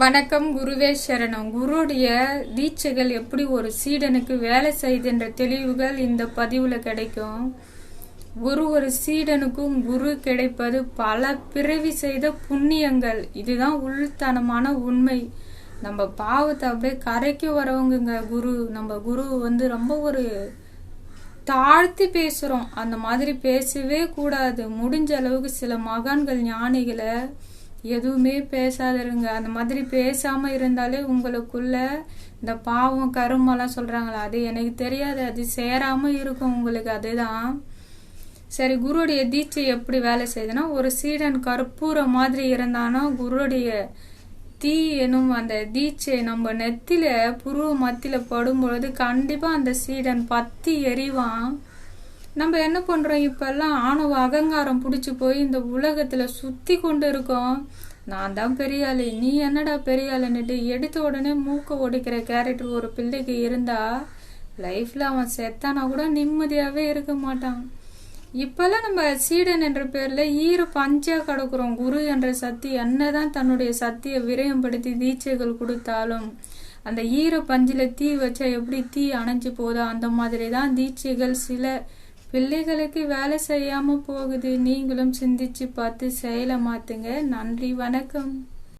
வணக்கம் குருவே சரணம். குருடைய தீட்சைகள் எப்படி ஒரு சீடனுக்கு வேலை செய்துன்ற தெளிவுகள் இந்த பதிவில் கிடைக்கும். குரு ஒரு சீடனுக்கும் குரு கிடைப்பது பல பிறவி செய்த புண்ணியங்கள். இதுதான் உள்தனமான உண்மை. நம்ம பாவத்தை அப்படியே கரைக்கு வரவங்கங்க குரு. நம்ம குரு வந்து ரொம்ப ஒரு தாழ்த்தி பேசுகிறோம் அந்த மாதிரி பேசவே கூடாது. முடிஞ்ச அளவுக்கு சில மகான்கள் ஞானிகளை எதுவுமே பேசாதிருங்க. அந்த மாதிரி பேசாம இருந்தாலே உங்களுக்குள்ள இந்த பாவம் கருமெல்லாம் சொல்றாங்களா? அது எனக்கு தெரியாது. அது சேராம இருக்கும் உங்களுக்கு. அதுதான். சரி குருடைய தீட்சை எப்படி வேலை செய்யுதுன்னா ஒரு சீடன் கற்பூர மாதிரி இருந்தானா குருடைய தீ எனும் அந்த தீட்சை நம்ம நெத்தில புருவ மத்தியில படும் பொழுது கண்டிப்பா அந்த சீடன் பத்தி எரிவான் நம்ம என்ன பண்ணுறோம் இப்போல்லாம் ஆணவ அகங்காரம் பிடிச்சி போய் இந்த உலகத்தில் சுற்றி கொண்டு இருக்கோம். நான் தான் பெரிய ஆளு. நீ என்னடா பெரிய ஆளுன்னுட்டு எடுத்த உடனே மூக்க ஒடிக்கிற கேரக்டர் ஒரு பிள்ளைக்கு இருந்தா லைஃப்பில் அவன் செத்தானா கூட நிம்மதியாகவே இருக்க மாட்டான். இப்போல்லாம் நம்ம சீடன் என்ற பேரில் ஈர பஞ்சாக கிடக்குறோம். குரு என்ற சக்தி என்னதான் தன்னுடைய சக்தியை விரயம்படுத்தி தீட்சைகள் கொடுத்தாலும் அந்த ஈர பஞ்சில் தீ வச்சா எப்படி தீ அணைஞ்சு போதா? அந்த மாதிரி தான் தீட்சைகள் சில பிள்ளைகளுக்கு வேலை செய்யாம போகுது. நீங்களும் சிந்திச்சு பார்த்து செயலை மாத்துங்க. நன்றி வணக்கம்.